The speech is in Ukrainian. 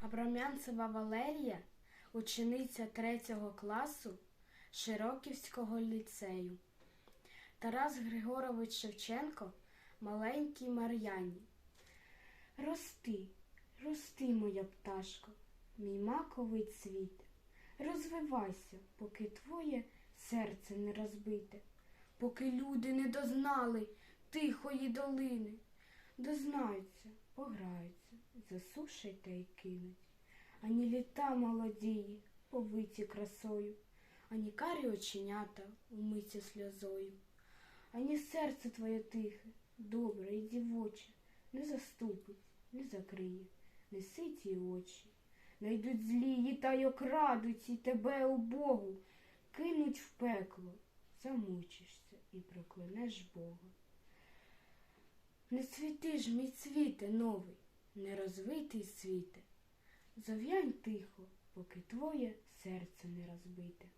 Абрамянцева Валерія, учениця третього класу Широківського ліцею. Тарас Григорович Шевченко маленькій Мар'яні. Рости, рости, моя пташко, мій маковий цвіт. Розвивайся, поки твоє серце не розбите, поки люди не дознали тихої долини. Дознаються, пограються, засушать та й кинуть. Ані літа молодії, повиті красою, ані карі оченята, умиті сльозою, ані серце твоє тихе, добре і дівоче, не заступить, не закриє, не ситі очі. Найдуть злії та й окрадуть і тебе у Богу, кинуть в пекло, замучишся і проклянеш Бога. Не цвіти ж, мій цвіте новий, не розвитий світе, зов'янь тихо, поки твоє серце не розбите.